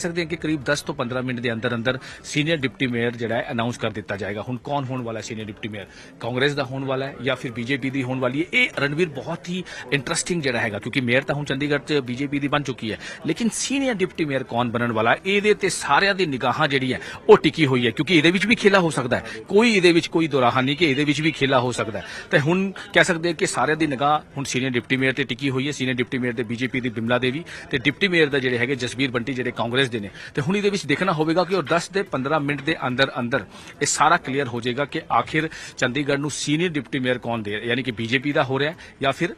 ਸਕਦੇ ਹਾਂ ਕਿ ਕਰੀਬ 10 ਤੋਂ 15 ਮਿੰਟ ਦੇ ਅੰਦਰ ਅੰਦਰ ਸੀਨੀਅਰ ਡਿਪਟੀ ਮੇਅਰ ਜਿਹੜਾ ਹੈ ਅਨਾਉਂਸ ਕਰ ਦਿੱਤਾ ਜਾਏਗਾ। ਹੁਣ ਕੌਣ ਹੋਣ ਵਾਲਾ ਸੀਨੀਅਰ ਡਿਪਟੀ ਮੇਅਰ? ਕਾਂਗਰਸ ਦਾ ਹੋਣ ਵਾਲਾ ਹੈ ਜਾਂ ਫਿਰ ਬੀਜੇਪੀ ਦੀ ਹੋਣ ਵਾਲੀ ਹੈ? ਇਹ ਰਣਵੀਰ ਬਹੁਤ ਹੀ ਇੰਟਰਸਟਿੰਗ ਜਿਹੜਾ ਹੈਗਾ, ਕਿਉਂਕਿ ਮੇਅਰ ਤਾਂ ਹੁਣ ਚੰਡੀਗੜ੍ਹ 'ਚ ਬੀਜੇਪੀ ਦੀ ਬਣ ਚੁੱਕੀ ਹੈ। ਲੇਕਿਨ ਸੀਨੀਅਰ ਡਿਪਟੀ ਮੇਅਰ ਕੌਣ ਬਣਨ ਵਾਲਾ ਇਹਦੇ ਤੇ ਸਾਰਿਆਂ ਦੀ ਨਿਗਾਹਾਂ ਜਿਹੜੀ ਹੈ, ਉਹ ਟਿਕੀ ਹੋਈ ਹੈ, ਕਿਉਂਕਿ ਇਹਦੇ ਵਿੱਚ ਵੀ ਖੇਲਾ ਹੋ ਸਕਦਾ ਹੈ। ਕੋਈ ਇਹਦੇ ਵਿੱਚ ਕੋਈ ਦੁਰਾਹਾ ਨਹੀਂ ਕਿ ਇਹਦੇ ਵਿੱਚ ਵੀ ਖੇਲਾ ਹੋ ਸਕਦਾ ਹੈ। ਤੇ ਹੁਣ ਕਹਿ ਸਕਦੇ ਹਾਂ ਕਿ ਸਾਰਿਆਂ ਦੀ ਨਿਗਾਹ ਹੁਣ ਸੀਨੀਅਰ ਡਿਪਟੀ ਮੇਅਰ ਤੇ ਟਿਕੀ ਹੋਈ ਹੈ। ਸੀਨੀਅਰ ਡਿਪਟੀ ਮੇਅਰ ਤੇ ਬੀਜੇਪੀ ਦੀ ਬਿਮਲਾ ਦੇਵੀ ਤੇ ਡਿਪਟੀ ਮੇਅਰ ਦਾ ਜਿਹੜੇ ਹੈਗੇ ਜਸਵੀਰ ਬੰਟੀ, ਜਿਹੜੇ ਕਾਂਗਰਸ ਦੇ ਨੇ। ਤੇ ਹੁਣ ਇਹਦੇ ਵਿੱਚ ਦੇਖਣਾ ਹੋਵੇਗਾ ਕਿ ਉਹ 10 ਦੇ 15 ਮਿੰਟ ਦੇ ਅੰਦਰ ਅੰਦਰ ਇਹ ਸਾਰਾ ਕਲੀਅਰ ਹੋ ਜਾਏਗਾ ਕਿ ਆਖਿਰ ਚੰਡੀਗੜ੍ਹ ਨੂੰ ਸੀਨੀਅਰ ਡਿਪਟੀ ਮੇਅਰ ਕੌਣ ਦੇ ਯਾਨੀ ਕਿ ਬੀਜੇਪੀ ਦਾ ਹੋ ਰਿਹਾ ਜਾਂ ਫਿਰ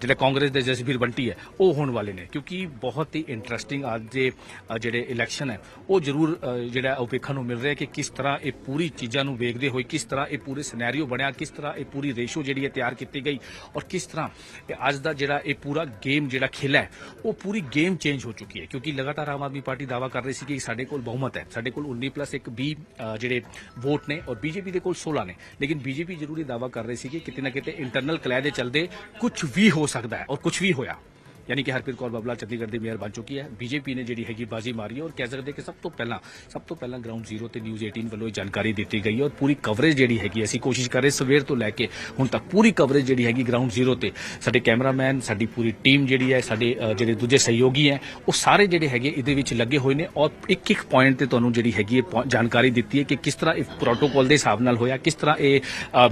ਜਿਹੜਾ ਕਾਂਗਰਸ ਦੇ ਜਸਵੀਰ ਬੰਟੀ ਹੈ, ਉਹ ਹੋਣ ਵਾਲੇ ਨੇ। ਕਿਉਂਕਿ ਬਹੁਤ ਹੀ ਇੰਟਰਸਟਿੰਗ ਅੱਜ ਦੇ ਜਿਹੜੇ ਇਲੈਕਸ਼ਨ ਹੈ, ਉਹ ਜ਼ਰੂਰ ਜਿਹੜਾ ਉਹ ਵੇਖਣ ਨੂੰ ਮਿਲ ਰਿਹਾ ਕਿ ਕਿਸ ਤਰ੍ਹਾਂ ਇਹ ਪੂਰੀ ਚੀਜ਼ਾਂ ਨੂੰ ਵੇਖਦੇ ਹੋਏ, ਕਿਸ ਤਰ੍ਹਾਂ ਇਹ ਪੂਰੇ ਸਿਨੈਰੀਓ ਬਣਿਆ, ਕਿਸ ਤਰ੍ਹਾਂ ਇਹ ਪੂਰੀ ਰੇਸ਼ੋ ਜਿਹੜੀ ਹੈ ਤਿਆਰ ਕੀਤੀ ਗਈ ਔਰ ਕਿਸ ਤਰ੍ਹਾਂ ਅੱਜ ਦਾ ਜਿਹੜਾ ਇਹ ਪੂਰਾ ਗੇਮ ਜਿਹੜਾ ਖੇਲਾ ਹੈ, ਉਹ ਪੂਰੀ ਗੇਮ ਚੇਂਜ ਹੋ ਚੁੱਕੀ ਹੈ। ਕਿਉਂਕਿ ਲਗਾਤਾਰ ਆਮ ਆਦਮੀ ਪਾਰਟੀ ਦਾਵਾ ਕਰ ਰਹੀ ਸੀ ਕਿ ਸਾਡੇ ਕੋਲ ਬਹੁਮਤ ਹੈ। ਸਾਡੇ ਕੋਲ 19 ਪਲੱਸ ਇੱਕ 20 ਜਿਹੜੇ ਵੋਟ ਨੇ ਔਰ ਬੀਜੇਪੀ ਦੇ ਕੋਲ 16 ਨੇ। ਲੇਕਿਨ ਬੀਜੇਪੀ ਜ਼ਰੂਰ ਇਹ ਦਾਵਾ ਕਰ ਰਹੀ ਸੀ ਕਿ ਕਿਤੇ ਨਾ ਕਿਤੇ ਇੰਟਰਨਲ ਕਲੈ ਦੇ ਚਲਦੇ ਕੁਝ ਵੀ ਹੋ ਸਕਦਾ ਹੈ ਔਰ ਕੁਝ ਵੀ ਹੋਇਆ। ਯਾਨੀ ਕਿ ਹਰਪ੍ਰੀਤ ਕੌਰ ਬਾਬਲਾ ਚੰਡੀਗੜ੍ਹ ਦੀ ਮੇਅਰ ਬਣ ਚੁੱਕੀ ਹੈ ਬੀਜੇਪੀ ਨੇ ਜਿਹੜੀ ਹੈਗੀ ਬਾਜ਼ੀ ਮਾਰੀ ਹੈ ਔਰ ਕਹਿ ਸਕਦੇ ਕਿ ਸਭ ਤੋਂ ਪਹਿਲਾਂ ਸਭ ਤੋਂ ਪਹਿਲਾਂ ਗਰਾਊਂਡ ਜ਼ੀਰੋ ਤੇ ਨਿਊਜ਼ 18 ਵੱਲੋਂ ਇਹ ਜਾਣਕਾਰੀ ਦਿੱਤੀ ਗਈ ਔਰ ਪੂਰੀ ਕਵਰੇਜ ਜਿਹੜੀ ਹੈਗੀ ਅਸੀਂ ਕੋਸ਼ਿਸ਼ ਕਰ ਰਹੇ ਸਵੇਰ ਤੋਂ ਲੈ ਕੇ ਹੁਣ ਤੱਕ ਪੂਰੀ ਕਵਰੇਜ ਜਿਹੜੀ ਹੈਗੀ ਗਰਾਊਂਡ ਜ਼ੀਰੋ ਤੇ ਸਾਡੇ ਕੈਮਰਾਮੈਨ ਸਾਡੀ ਪੂਰੀ ਟੀਮ ਜਿਹੜੀ ਹੈ ਸਾਡੇ ਜਿਹੜੇ ਦੂਜੇ ਸਹਿਯੋਗੀ ਹੈ ਉਹ ਸਾਰੇ ਜਿਹੜੇ ਹੈਗੇ ਇਹਦੇ ਵਿੱਚ ਲੱਗੇ ਹੋਏ ਨੇ ਔਰ ਇੱਕ ਇੱਕ ਪੁਆਇੰਟ ਤੇ ਤੁਹਾਨੂੰ ਜਿਹੜੀ ਹੈਗੀ ਹੈ ਪਹੁੰ- ਜਾਣਕਾਰੀ ਦਿੱਤੀ ਹੈ ਕਿ ਕਿਸ ਤਰ੍ਹਾਂ ਇਹ ਪ੍ਰੋਟੋਕੋਲ ਦੇ ਹਿਸਾਬ ਨਾਲ ਹੋਇਆ ਕਿਸ ਤਰ੍ਹਾਂ ਇਹ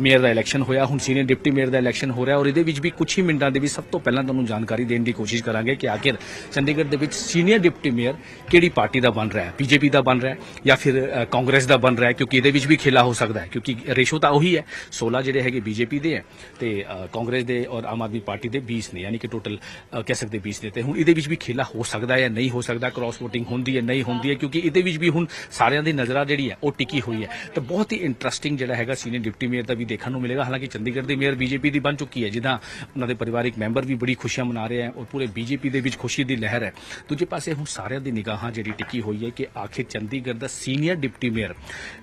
ਮੇਅਰ ਦਾ ਇਲੈਕਸ਼ਨ ਹੋਇਆ ਹੁਣ ਸੀਨੀਅਰ ਡਿਪਟੀ ਮੇਅਰ ਦਾ ਇਲੈਕਸ਼ਨ ਹੋ ਰਿਹਾ ਔਰ ਇਹਦੇ ਵਿੱਚ ਵੀ ਕੁਝ ਹੀ ਮਿੰਟਾਂ ਦੇ ਵਿੱਚ ਸਭ ਤੋਂ ਪਹਿਲਾਂ ਤੁਹਾਨੂੰ ਜਾਣਕਾਰੀ ਦੇਣ ਦੀ ਕੋਸ਼ਿਸ਼ ਕਰਾਂਗੇ ਕਿ ਆਖਿਰ ਚੰਡੀਗੜ੍ਹ ਦੇ ਵਿੱਚ ਸੀਨੀਅਰ ਡਿਪਟੀ ਮੇਅਰ ਕਿਹੜੀ ਪਾਰਟੀ ਦਾ ਬਣ ਰਿਹਾ ਹੈ? ਬੀਜੇਪੀ ਦਾ ਬਣ ਰਿਹਾ ਹੈ ਜਾਂ ਫਿਰ ਕਾਂਗਰਸ ਦਾ ਬਣ ਰਿਹਾ ਹੈ? ਕਿਉਂਕਿ ਇਹਦੇ ਵਿੱਚ ਵੀ ਖੇਲਾ ਹੋ ਸਕਦਾ ਹੈ, ਕਿਉਂਕਿ ਰੇਸ਼ੋ ਤਾਂ ਉਹੀ ਹੈ। 16 ਜਿਹੜੇ ਹੈਗੇ ਬੀਜੇਪੀ ਦੇ ਹੈ ਤੇ ਕਾਂਗਰਸ ਦੇ ਔਰ ਆਮ ਆਦਮੀ ਪਾਰਟੀ ਦੇ 20 ਨੇ, ਯਾਨੀ ਕਿ ਟੋਟਲ ਕਹਿ ਸਕਦੇ 20 ਨੇ। ਤੇ ਹੁਣ ਇਹਦੇ ਵਿੱਚ ਵੀ ਖੇਲਾ ਹੋ ਸਕਦਾ ਹੈ ਜਾਂ ਨਹੀਂ ਹੋ ਸਕਦਾ? ਕ੍ਰਾਸ ਵੋਟਿੰਗ ਹੁੰਦੀ ਹੈ, ਨਹੀਂ ਹੁੰਦੀ ਹੈ? ਕਿਉਂਕਿ ਇਹਦੇ ਵਿੱਚ ਵੀ ਹੁਣ ਸਾਰਿਆਂ ਦੀ ਨਜ਼ਰਾਂ ਜਿਹੜੀ ਹੈ, ਉਹ ਟਿਕੀ ਹੋਈ ਹੈ। ਤਾਂ ਬਹੁਤ ਹੀ ਇੰਟਰਸਟਿੰਗ ਜਿਹੜਾ ਹੈਗਾ ਸੀਨੀਅਰ ਡਿਪਟੀ ਮੇਅਰ ਦਾ ਵੀ ਦੇਖਣ ਨੂੰ ਮਿਲੇਗਾ। ਹਾਲਾਂਕਿ ਚੰਡੀਗੜ੍ਹ ਦੇ ਮੇਅਰ ਬੀਜੇਪੀ ਦੀ ਬਣ ਚੁੱਕੀ ਹੈ। ਜਿੱਦਾਂ ਉਹਨਾਂ ਦੇ ਪਰਿਵਾਰਿਕ ਮੈਂਬਰ ਵੀ ਬੜੀ ਖੁਸ਼ੀਆਂ ਮਨਾ ਰਹੇ ਹਨ ਔਰ ਪੂਰੇ ਬੀਜੇਪੀ ਦੇ ਵਿੱਚ ਖੁਸ਼ੀ ਦੀ ਲਹਿਰ ਹੈ। ਦੂਜੇ ਪਾਸੇ ਹੁਣ ਸਾਰਿਆਂ ਦੀ ਨਿਗਾਹਾਂ ਜਿਹੜੀ ਟਿੱਕੀ ਹੋਈ ਹੈ ਕਿ ਆਖਿਰ ਚੰਡੀਗੜ੍ਹ ਦਾ ਸੀਨੀਅਰ ਡਿਪਟੀ ਮੇਅਰ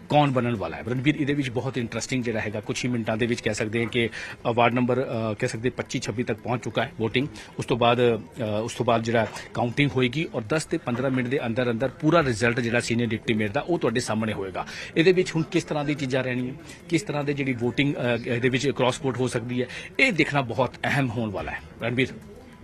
ਕੌਣ ਬਣਨ ਵਾਲਾ ਹੈ? ਰਣਬੀਰ, ਇਹਦੇ ਵਿੱਚ ਬਹੁਤ ਇੰਟਰਸਟਿੰਗ ਜਿਹੜਾ ਹੈਗਾ ਕੁਝ ਹੀ ਮਿੰਟਾਂ ਦੇ ਵਿੱਚ ਕਹਿ ਸਕਦੇ ਹਾਂ ਕਿ ਵਾਰਡ ਨੰਬਰ ਕਹਿ ਸਕਦੇ 25 26 ਤੱਕ ਪਹੁੰਚ ਚੁੱਕਾ ਹੈ VOTING ਉਸ ਤੋਂ ਬਾਅਦ ਉਸ ਤੋਂ ਬਾਅਦ ਜਿਹੜਾ ਕਾਊਂਟਿੰਗ ਹੋਏਗੀ ਔਰ 10 ਤੇ 15 ਮਿੰਟ ਦੇ ਅੰਦਰ ਅੰਦਰ ਪੂਰਾ ਰਿਜ਼ਲਟ ਜਿਹੜਾ ਸੀਨੀਅਰ ਡਿਪਟੀ ਮੇਅਰ ਦਾ ਉਹ ਤੁਹਾਡੇ ਸਾਹਮਣੇ ਹੋਏਗਾ। ਇਹਦੇ ਵਿੱਚ ਹੁਣ ਕਿਸ ਤਰ੍ਹਾਂ ਦੀ ਚੀਜ਼ਾਂ ਰਹਿਣੀਆਂ? ਕਿਸ ਤਰ੍ਹਾਂ ਦੇ ਜਿਹੜੀ VOTING ਇਹਦੇ ਵਿੱਚ ਕ੍ਰਾਸ ਵੋਟ ਹੋ ਸਕਦੀ ਹੈ? ਇਹ ਦੇਖਣਾ ਬਹੁਤ ਅਹਿਮ ਹੋਣ ਵਾਲਾ ਹੈ। ਰਣਬੀਰ।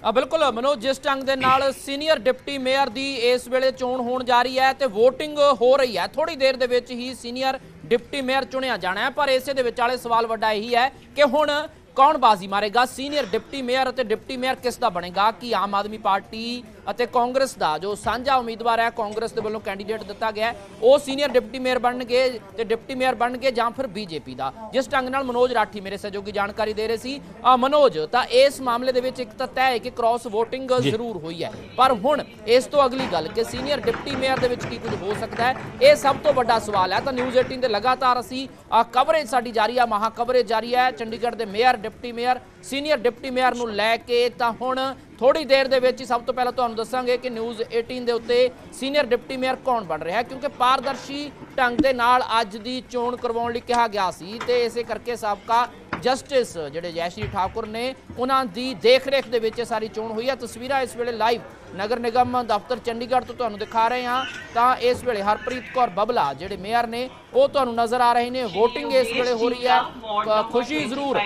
ਆ, ਬਿਲਕੁਲ, ਮਨੋਜ, ਜਿਸ ਢੰਗ ਦੇ ਨਾਲ ਸੀਨੀਅਰ ਡਿਪਟੀ ਮੇਅਰ ਦੀ ਇਸ ਵੇਲੇ ਚੋਣ ਹੋਣ ਜਾ ਰਹੀ ਹੈ ਤੇ VOTING ਹੋ ਰਹੀ ਹੈ। ਥੋੜੀ ਦੇਰ ਦੇ ਵਿੱਚ ਹੀ ਸੀਨੀਅਰ ਡਿਪਟੀ ਮੇਅਰ ਚੁਣਿਆ ਜਾਣਾ ਹੈ, ਪਰ ਇਸੇ ਦੇ ਵਿਚਾਲੇ ਸਵਾਲ ਵੱਡਾ ਇਹੀ ਹੈ ਕਿ ਹੁਣ ਕੌਣ ਬਾਜ਼ੀ ਮਾਰੇਗਾ? ਸੀਨੀਅਰ ਡਿਪਟੀ ਮੇਅਰ ਅਤੇ ਡਿਪਟੀ ਮੇਅਰ ਕਿਸ ਦਾ ਬਣੇਗਾ? ਕੀ ਆਮ ਆਦਮੀ ਪਾਰਟੀ ਅਤੇ ਕਾਂਗਰਸ ਦਾ? ਜੋ ਸਾਂਝਾ ਉਮੀਦਵਾਰ ਹੈ ਕਾਂਗਰਸ ਦੇ ਵੱਲੋਂ ਕੈਂਡੀਡੇਟ ਦਿੱਤਾ ਗਿਆ ਉਹ ਸੀਨੀਅਰ ਡਿਪਟੀ ਮੇਅਰ ਬਣਨਗੇ ਤੇ ਡਿਪਟੀ ਮੇਅਰ ਬਣਨਗੇ ਜਾਂ ਫਿਰ ਬੀਜੇਪੀ ਦਾ? ਜਿਸ ਢੰਗ ਨਾਲ ਮਨੋਜ ਰਾਠੀ ਮੇਰੇ ਸਹਿਯੋਗੀ ਜਾਣਕਾਰੀ ਦੇ ਰਹੇ ਸੀ ਆ ਮਨੋਜ ਤਾਂ ਇਸ ਮਾਮਲੇ ਦੇ ਵਿੱਚ ਇੱਕ ਤਾਂ ਤੈਅ ਹੈ ਕਿ ਕ੍ਰਾਸ VOTING ਜ਼ਰੂਰ ਹੋਈ ਹੈ। ਪਰ ਹੁਣ ਇਸ ਤੋਂ ਅਗਲੀ ਗੱਲ ਕਿ ਸੀਨੀਅਰ ਡਿਪਟੀ ਮੇਅਰ ਦੇ ਵਿੱਚ ਕੀ ਕੁਝ ਹੋ ਸਕਦਾ ਹੈ ਇਹ ਸਭ ਤੋਂ ਵੱਡਾ ਸਵਾਲ ਹੈ। ਤਾਂ ਨਿਊਜ਼ 18 ਦੇ ਲਗਾਤਾਰ ਅਸੀਂ ਆ ਕਵਰੇਜ ਸਾਡੀ ਜਾਰੀ ਆ ਮਹਾ ਕਵਰੇਜ ਜਾਰੀ ਹੈ। ਚੰਡੀਗੜ੍ਹ ਦੇ mayor deputy mayor, senior deputy mayor ਨੂੰ ਲੈ ਕੇ ਤਾਂ ਹੁਣ ਥੋੜੀ ਦੇਰ ਦੇ ਵਿੱਚ ਹੀ ਸਭ ਤੋਂ ਪਹਿਲਾਂ ਤੁਹਾਨੂੰ ਦੱਸਾਂਗੇ ਕਿ ਨਿਊਜ਼ 18 ਦੇ ਉੱਤੇ ਸੀਨੀਅਰ ਡਿਪਟੀ ਮੇਅਰ ਕੌਣ ਬਣ ਰਿਹਾ ਕਿਉਂਕਿ ਪਾਰਦਰਸ਼ੀ ਢੰਗ ਦੇ ਨਾਲ ਅੱਜ ਦੀ ਚੋਣ ਕਰਵਾਉਣ ਲਈ ਕਿਹਾ ਗਿਆ ਸੀ ਤੇ ਇਸੇ ਕਰਕੇ ਸਾਬਕਾ ਜਸਟਿਸ ਜਿਹੜੇ ਜੈਸ਼ਰੀ ਠਾਕੁਰ ਨੇ, ਉਹਨਾਂ ਦੀ ਦੇਖ-ਰੇਖ ਦੇ ਵਿੱਚ ਇਹ ਸਾਰੀ ਚੋਣ ਹੋਈ ਹੈ ਤਸਵੀਰਾਂ ਇਸ ਵੇਲੇ ਲਾਈਵ ਨਗਰ ਨਿਗਮ ਦਫ਼ਤਰ ਚੰਡੀਗੜ੍ਹ ਤੋਂ ਤੁਹਾਨੂੰ ਦਿਖਾ ਰਹੇ ਹਾਂ। ਤਾਂ ਇਸ ਵੇਲੇ ਹਰਪ੍ਰੀਤ ਕੌਰ ਬਬਲਾ ਜਿਹੜੇ ਮੇਅਰ ਨੇ, ਉਹ ਤੁਹਾਨੂੰ ਨਜ਼ਰ ਆ ਰਹੇ ਨੇ। VOTING ਇਸ ਵੇਲੇ ਹੋ ਰਹੀ ਹੈ ਖੁਸ਼ੀ ਜ਼ਰੂਰ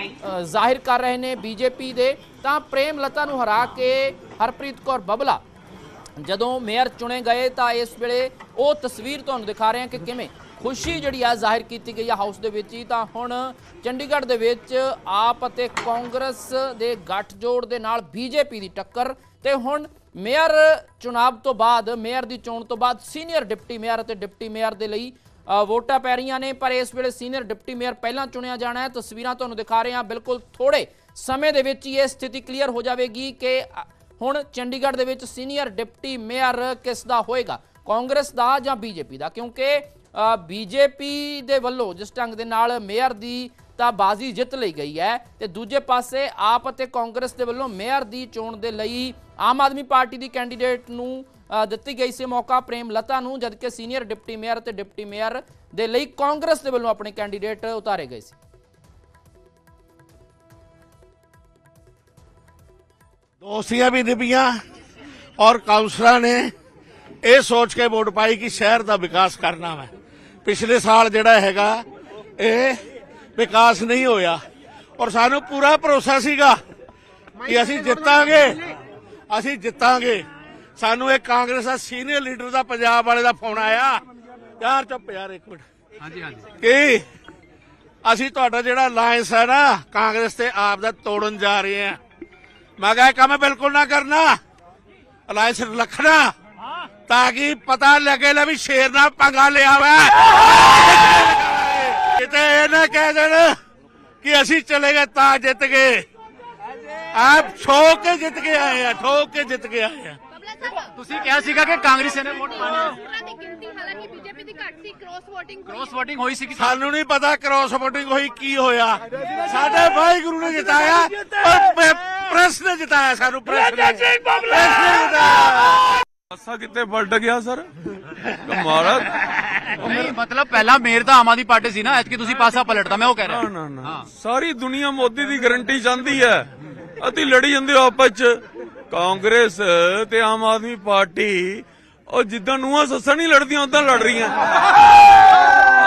ਜ਼ਾਹਿਰ ਕਰ ਰਹੇ ਨੇ ਬੀਜੇਪੀ ਦੇ। ਤਾਂ ਪ੍ਰੇਮ ਲਤਾ ਨੂੰ ਹਰਾ ਕੇ ਹਰਪ੍ਰੀਤ ਕੌਰ ਬਬਲਾ ਜਦੋਂ ਮੇਅਰ ਚੁਣੇ ਗਏ ਤਾਂ ਇਸ ਵੇਲੇ ਉਹ ਤਸਵੀਰ ਤੁਹਾਨੂੰ ਦਿਖਾ ਰਹੇ ਹਾਂ ਕਿ ਕਿਵੇਂ ਖੁਸ਼ੀ ਜਿਹੜੀ ਆ ਜ਼ਾਹਿਰ ਕੀਤੀ ਗਈ ਆ ਹਾਊਸ ਦੇ ਵਿੱਚ ਹੀ। ਤਾਂ ਹੁਣ ਚੰਡੀਗੜ੍ਹ ਦੇ ਵਿੱਚ ਆਪ ਅਤੇ ਕਾਂਗਰਸ ਦੇ ਗੱਠਜੋੜ ਦੇ ਨਾਲ ਬੀਜੇਪੀ ਦੀ ਟੱਕਰ ਤੇ ਹੁਣ ਮੇਅਰ ਚੁਣਾਵ ਤੋਂ ਬਾਅਦ, ਮੇਅਰ ਦੀ ਚੋਣ ਤੋਂ ਬਾਅਦ ਸੀਨੀਅਰ ਡਿਪਟੀ ਮੇਅਰ ਅਤੇ ਡਿਪਟੀ ਮੇਅਰ ਦੇ ਲਈ ਵੋਟਾਂ ਪੈ ਰਹੀਆਂ ਨੇ, ਪਰ ਇਸ ਵੇਲੇ ਸੀਨੀਅਰ ਡਿਪਟੀ ਮੇਅਰ ਪਹਿਲਾਂ ਚੁਣਿਆ ਜਾਣਾ ਹੈ। ਤਸਵੀਰਾਂ ਤੁਹਾਨੂੰ ਦਿਖਾ ਰਹੇ ਹਾਂ। ਬਿਲਕੁਲ ਥੋੜੇ ਸਮੇਂ ਦੇ ਵਿੱਚ ਹੀ ਇਹ ਸਥਿਤੀ ਕਲੀਅਰ ਹੋ ਜਾਵੇਗੀ ਕਿ ਹੁਣ ਚੰਡੀਗੜ੍ਹ ਦੇ ਵਿੱਚ ਸੀਨੀਅਰ ਡਿਪਟੀ ਮੇਅਰ ਕਿਸ ਦਾ ਹੋਏਗਾ? ਕਾਂਗਰਸ ਦਾ ਜਾਂ ਬੀਜੇਪੀ ਦਾ? ਕਿਉਂਕਿ ਬੀਜੇਪੀ ਦੇ ਵੱਲੋਂ ਜਿਸ ਢੰਗ ਦੇ ਨਾਲ ਮੇਅਰ ਦੀ ਤਾਂ ਬਾਜ਼ੀ ਜਿੱਤ ਲਈ ਗਈ ਹੈ ਤੇ ਦੂਜੇ ਪਾਸੇ ਆਪ ਅਤੇ ਕਾਂਗਰਸ ਦੇ ਵੱਲੋਂ ਮੇਅਰ ਦੀ ਚੋਣ ਦੇ ਲਈ ਆਮ ਆਦਮੀ ਪਾਰਟੀ ਦੀ ਕੈਂਡੀਡੇਟ ਨੂੰ ਦਿੱਤੀ ਗਈ ਸੀ ਮੌਕਾ। ਪ੍ਰੇਮ ਲਤਾ ਨੂੰ ਜਦਕਿ ਸੀਨੀਅਰ ਡਿਪਟੀ ਮੇਅਰ ਤੇ ਡਿਪਟੀ ਮੇਅਰ ਦੇ ਲਈ ਕਾਂਗਰਸ ਦੇ ਵੱਲੋਂ ਆਪਣੇ ਕੈਂਡੀਡੇਟ ਉਤਾਰੇ ਗਏ ਸੀ। ਦੋਸਤੀਆਂ ਵੀ ਨਿਭੀਆਂ ਔਰ ਕਾਉਂਸਲਰਾਂ ਨੇ ਇਹ ਸੋਚ ਕੇ ਵੋਟ ਪਾਈ ਕਿ ਸ਼ਹਿਰ ਦਾ ਵਿਕਾਸ ਕਰਨਾ ਵਾ। ਪਿਛਲੇ ਸਾਲ ਜਿਹੜਾ ਹੈਗਾ ਇਹ ਵਿਕਾਸ ਨਹੀਂ ਹੋਇਆ ਔਰ ਸਾਨੂੰ ਪੂਰਾ ਭਰੋਸਾ ਸੀਗਾ ਕਿ ਅਸੀਂ ਜਿੱਤਾਂਗੇ ਅਸੀਂ ਜਿੱਤਾਂਗੇ। ਸਾਨੂੰ ਇਹ ਕਾਂਗਰਸ ਦਾ ਸੀਨੀਅਰ ਲੀਡਰ ਦਾ ਪੰਜਾਬ ਵਾਲੇ ਦਾ ਫੋਨ ਆਇਆ। ਯਾਰ ਚੁੱਪ ਯਾਰ ਇੱਕ ਮਿੰਟ। ਹਾਂਜੀ ਹਾਂਜੀ। ਕਿ ਅਸੀਂ ਤੁਹਾਡਾ ਜਿਹੜਾ ਅਲਾਈਅੰਸ ਹੈ ਨਾ ਕਾਂਗਰਸ ਤੇ ਆਪ ਦਾ ਤੋੜਨ ਜਾ ਰਹੇ ਆ ਮੈਂ ਕਿਹਾ ਇਹ ਕੰਮ ਬਿਲਕੁਲ ਨਾ ਕਰਨਾ। ਅਲਾਈਅੰਸ ਰੱਖਣਾ। ਤਾਂ ਕਿ ਪਤਾ ਲੱਗੇ ਲੈ ਵੀ ਸ਼ੇਰ ਨਾਲ ਪੰਗਾ ਲਿਆ ਵਾ। ਕਿਤੇ ਇਹ ਨਾ ਕਹਿ ਦੇਣ ਕਿ ਅਸੀਂ ਚਲੇ ਗਏ ਤਾਂ ਜਿੱਤ ਗਏ। ਆਪ ਠੋਕ ਕੇ ਜਿੱਤ ਕੇ ਆਏ ਆ ਠੋਕ ਕੇ ਜਿੱਤ ਕੇ ਆਏ ਆ। ਤੁਸੀਂ ਕਿਹਾ ਸੀਗਾ ਕਿ ਕਾਂਗਰਸ ਨੇ ਵੋਟ ਪਾਣੀ ਉਹਨਾਂ ਦੀ ਗਿਣਤੀ ਹਾਲਾਂਕਿ ਬੀਜੇਪੀ ਦੀ ਘੱਟ ਸੀ ਕ੍ਰੋਸ VOTIੰਗ ਹੋਈ ਸੀ ਸਾਨੂੰ ਨਹੀਂ ਪਤਾ ਕ੍ਰਾਸ ਵੋਟਿੰਗ ਹੋਈ ਕੀ ਹੋਇਆ। ਸਾਡੇ ਵਾਹਿਗੁਰੂ ਨੇ ਜਿਤਾਇਆ ਪਰ ਜਿਤਾਇਆ ਸਾਨੂੰ ਪ੍ਰੈਸ ਨੇ। ਪ੍ਰੈਸ ਨੇ ਜਿਤਾਇਆ ਪਾਸਾ ਕਿਤੇ ਪਲਟ ਗਿਆ ਸਰ? ਕਮਾਲ ਨਹੀਂ ਮਤਲਬ ਪਹਿਲਾਂ ਮੇਰ ਤਾਂ ਆਮ ਆਦਮੀ ਪਾਰਟੀ ਸੀ ਨਾ ਐਤਕੀ ਤੁਸੀਂ ਪਾਸਾ ਪਲਟਦਾ ਮੈਂ ਉਹ ਕਹਿ ਰਿਹਾ। ਨਾ ਨਾ ਨਾ। ਸਾਰੀ ਦੁਨੀਆ ਮੋਦੀ ਦੀ ਗਾਰੰਟੀ ਚਾਹੁੰਦੀ ਹੈ। ਅਸੀਂ ਲੜੀ ਜਾਂਦੇ ਹੋ ਆਪਸ ਚ। ਕਾਂਗਰਸ ਤੇ ਆਮ ਆਦਮੀ ਪਾਰਟੀ ਉਹ ਜਿੱਦਾਂ ਨੂੰਹਾਂ ਸੱਸਾਂ ਨਹੀਂ ਲੜਦੀਆਂ ਉਦਾਂ ਲੜ ਰਹੀਆਂ।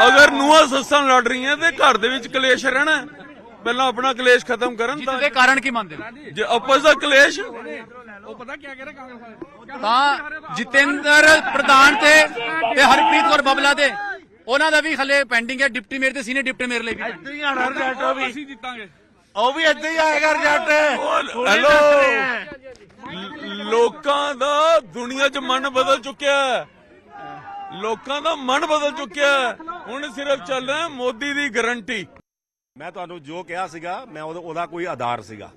ਅਗਰ ਨੂੰਹਾਂ ਸੱਸਾਂ ਲੜ ਰਹੀਆਂ ਤੇ ਘਰ ਦੇ ਵਿੱਚ ਕਲੇਸ਼ ਰਹਿਣਾ। ਪਹਿਲਾਂ ਆਪਣਾ ਕਲੇਸ਼ ਖਤਮ ਕਰਨ ਤਾਂ ਜਿਹਦੇ ਕਾਰਨ ਕੀ ਮੰਨਦੇ ਹੋ? ਜੇ ਆਪਸ ਦਾ ਕਲੇਸ਼ ਤਾਂ ਜਿਤੇਂਦਰ ਪ੍ਰਧਾਨ ਤੇ ਤੇ ਹਰਪ੍ਰੀਤ ਕੌਰ ਬਬਲਾ ਦੇ ਉਹਨਾਂ ਦਾ ਵੀ ਹਲੇ ਪੈਂਡਿੰਗ ਹੈ ਡਿਪਟੀ ਮੇਅਰ ਤੇ ਸੀਨੀਅਰ ਡਿਪਟੀ ਮੇਅਰ ਲਈ ਵੀ। ਏਦਾਂ ਹੀ ਆਣਾ ਰਿਜ਼ਲਟ ਉਹ ਵੀ। ਅਸੀਂ ਜਿੱਤਾਂਗੇ। ਉਹ ਵੀ ਏਦਾਂ ਹੀ ਆਏਗਾ ਰਿਜ਼ਲਟ ਹੈਲੋ ਲੋਕਾਂ ਦਾ ਦੁਨੀਆ 'ਚ ਮਨ ਬਦਲ ਚੁੱਕਿਆ ਹੈ। ਲੋਕਾਂ ਦਾ ਮਨ ਬਦਲ ਚੁੱਕਿਆ ਹੈ। ਹੁਣ ਸਿਰਫ ਚੱਲ ਰਿਹਾ ਹੈ ਮੋਦੀ ਦੀ ਗਾਰੰਟੀ ਮੈਂ ਤੁਹਾਨੂੰ ਜੋ ਕਿਹਾ ਸੀਗਾ ਮੈਂ ਉਹਦਾ ਉਹਦਾ ਕੋਈ ਆਧਾਰ ਸੀਗਾ।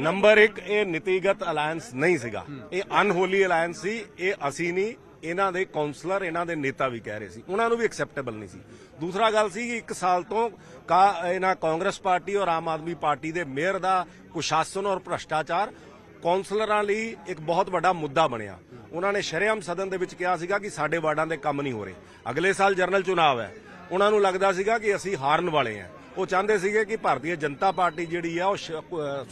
ਨੰਬਰ 1 ਇਹ ਨੀਤੀਗਤ ਅਲਾਈਅੰਸ ਨਹੀਂ ਸੀਗਾ। ਇਹ ਅਨਹੋਲੀ ਅਲਾਈਅੰਸ ਸੀ। ਇਹ ਅਸੀਂ ਨਹੀਂ ਇਹਨਾਂ ਦੇ ਕਾਉਂਸਲਰ ਇਹਨਾਂ ਦੇ ਨੇਤਾ ਵੀ ਕਹਿ ਰਹੇ ਸੀ। ਉਹਨਾਂ ਨੂੰ ਵੀ ਐਕਸੈਪਟੇਬਲ ਨਹੀਂ ਸੀ। ਦੂਸਰਾ ਗੱਲ ਸੀ ਕਿ ਇੱਕ ਸਾਲ ਤੋਂ ਕਾ ਇਹਨਾਂ ਕਾਂਗਰਸ ਪਾਰਟੀ ਔਰ ਆਮ ਆਦਮੀ ਪਾਰਟੀ ਦੇ ਮੇਅਰ ਦਾ ਕੁਸ਼ਾਸਨ ਔਰ ਭ੍ਰਸ਼ਟਾਚਾਰ ਕਾਉਂਸਲਰਾਂ ਲਈ ਇੱਕ ਬਹੁਤ ਵੱਡਾ ਮੁੱਦਾ ਬਣਿਆ। ਉਹਨਾਂ ਨੇ ਸ਼ਰੇਆਮ ਸਦਨ ਦੇ ਵਿੱਚ ਕਿਹਾ ਸੀਗਾ ਕਿ ਸਾਡੇ ਵਾਰਡਾਂ ਦੇ ਕੰਮ ਨਹੀਂ ਹੋ ਰਹੇ। ਅਗਲੇ ਸਾਲ ਜਨਰਲ ਚੁਣਾਵ ਹੈ। ਉਹਨਾਂ ਨੂੰ ਲੱਗਦਾ ਸੀਗਾ ਕਿ ਅਸੀਂ ਹਾਰਨ ਵਾਲੇ ਹਾਂ। ਉਹ ਚਾਹੁੰਦੇ ਸੀਗੇ ਕਿ ਭਾਰਤੀ ਜਨਤਾ ਪਾਰਟੀ ਜਿਹੜੀ ਆ ਉਹ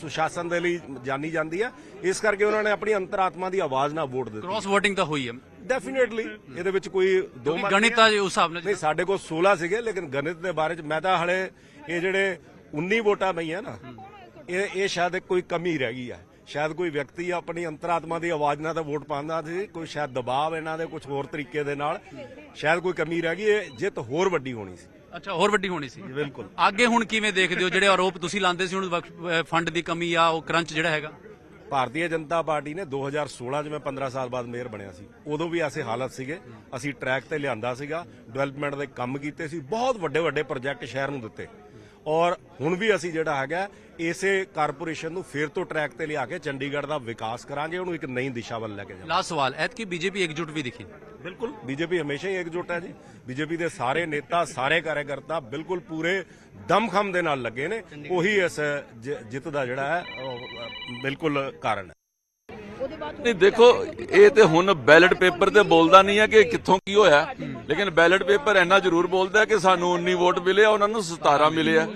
ਸੁਸ਼ਾਸਨ ਦੇ ਲਈ ਜਾਣੀ ਜਾਂਦੀ ਹੈ ਇਸ ਕਰਕੇ ਉਹਨਾਂ ਨੇ ਆਪਣੀ ਅੰਤਰਾਤਮਾ ਦੀ ਆਵਾਜ਼ ਨਾਲ ਵੋਟ ਦਿੱਤੀ। ਕ੍ਰੋਸ VOTING ਤਾਂ ਹੋਈ ਹੈ ਡੈਫੀਨੇਟਲੀ ਇਹਦੇ ਵਿੱਚ ਕੋਈ ਦੋ ਮਤ ਗਣਿਤ ਆ ਜੀ ਉਸ ਹਿਸਾਬ ਨਾਲ ਨਹੀਂ ਸਾਡੇ ਕੋਲ 16 ਸੀਗੇ ਲੇਕਿਨ ਗਣਿਤ ਦੇ ਬਾਰੇ ਚ ਮੈਂ ਤਾਂ ਹਲੇ ਇਹ ਜਿਹੜੇ 19 ਵੋਟਾਂ ਪਈਆਂ ਨਾ ਇਹ ਇਹ ਸ਼ਾਇਦ ਕੋਈ ਕਮੀ ਰਹਿ ਗਈ ਹੈ ਸ਼ਾਇਦ ਕੋਈ ਵਿਅਕਤੀ ਆਪਣੀ ਅੰਤਰਾਤਮਾ ਦੀ ਆਵਾਜ਼ ਨਾਲ ਤਾਂ ਵੋਟ ਪਾਉਂਦਾ ਸੀ ਕੋਈ ਸ਼ਾਇਦ ਦਬਾਅ ਇਹਨਾਂ ਦੇ ਕੁਝ ਹੋਰ ਤਰੀਕੇ ਦੇ ਨਾਲ ਸ਼ਾਇਦ ਕੋਈ ਕਮੀ ਰਹਿ ਗਈ ਇਹ ਜਿੱਤ ਹੋਰ ਵੱਡੀ ਹੋਣੀ ਸੀ। ਅੱਛਾ ਹੋਰ ਵੱਡੀ ਹੋਣੀ ਸੀ। ਬਿਲਕੁਲ। ਅੱਗੇ ਹੁਣ ਕਿਵੇਂ ਦੇਖਦੇ ਹੋ ਜਿਹੜੇ ਆਰੋਪ ਤੁਸੀਂ ਲਾਉਂਦੇ ਸੀ ਹੁਣ ਫੰਡ ਦੀ ਕਮੀ ਆ ਉਹ ਕਰੰਚ ਜਿਹੜਾ ਹੈਗਾ? ਭਾਰਤੀ ਜਨਤਾ ਪਾਰਟੀ ਨੇ 2016 ਚ ਮੈਂ 15 ਸਾਲ ਬਾਅਦ ਮੇਅਰ ਬਣਿਆ ਸੀ। ਉਦੋਂ ਵੀ ਐਸੇ ਹਾਲਤ ਸੀਗੇ ਅਸੀਂ ਟਰੈਕ ਤੇ ਲਿਆਂਦਾ ਸੀਗਾ ਡਿਵੈਲਪਮੈਂਟ ਦੇ ਕੰਮ ਕੀਤੇ ਸੀ ਬਹੁਤ ਵੱਡੇ ਵੱਡੇ ਪ੍ਰੋਜੈਕਟ ਸ਼ਹਿਰ ਨੂੰ ਦਿੱਤੇ। ਔਰ ਹੁਣ ਵੀ ਅਸੀਂ ਜਿਹੜਾ ਹੈਗਾ ਇਸੇ ਕਾਰਪੋਰੇਸ਼ਨ ਨੂੰ ਫੇਰ ਤੋਂ ਟਰੈਕ ਤੇ ਲਿਆ ਕੇ ਚੰਡੀਗੜ੍ਹ ਦਾ ਵਿਕਾਸ ਕਰਾਂਗੇ ਉਹਨੂੰ ਇੱਕ ਨਈ ਦਿਸ਼ਾ ਵੱਲ ਲੈ ਕੇ ਜਾਵਾਂਗੇ। ਲਾਸਟ ਸਵਾਲ ਐਤਕੀ ਬੀਜੇਪੀ ਇਕਜੁੱਟ ਵੀ ਦਿਖੀ। ਬਿਲਕੁਲ ਬੀਜੇਪੀ ਹਮੇਸ਼ਾ ਹੀ ਇਕਜੁੱਟ ਹੈ ਜੀ। ਬੀਜੇਪੀ ਦੇ ਸਾਰੇ ਨੇਤਾ ਸਾਰੇ ਕਾਰਜਕਰਤਾ ਬਿਲਕੁਲ ਪੂਰੇ ਦਮਖਮ ਦੇ ਨਾਲ ਲੱਗੇ ਨੇ। ਉਹੀ ਇਸ ਜਿੱਤ ਦਾ ਜਿਹੜਾ ਹੈ ਬਿਲਕੁਲ ਕਾਰਨ ਹੈ। ਨਹੀਂ, ਦੇਖੋ, ਇਹ ਤੇ ਹੁਣ ਬੈਲਟ ਪੇਪਰ ਤੇ ਬੋਲਦਾ ਨਹੀਂ ਹੈ ਕਿ ਕਿੱਥੋਂ ਕੀ ਹੋਇਆ। ਲੇਕਿਨ ਬੈਲਟ ਪੇਪਰ ਇੰਨਾ ਜ਼ਰੂਰ ਬੋਲਦਾ ਕਿ ਸਾਨੂੰ 19 ਵੋਟ ਮਿਲੇ ਆ, ਉਹਨਾਂ ਨੂੰ 17 ਮਿਲੇ ਆ।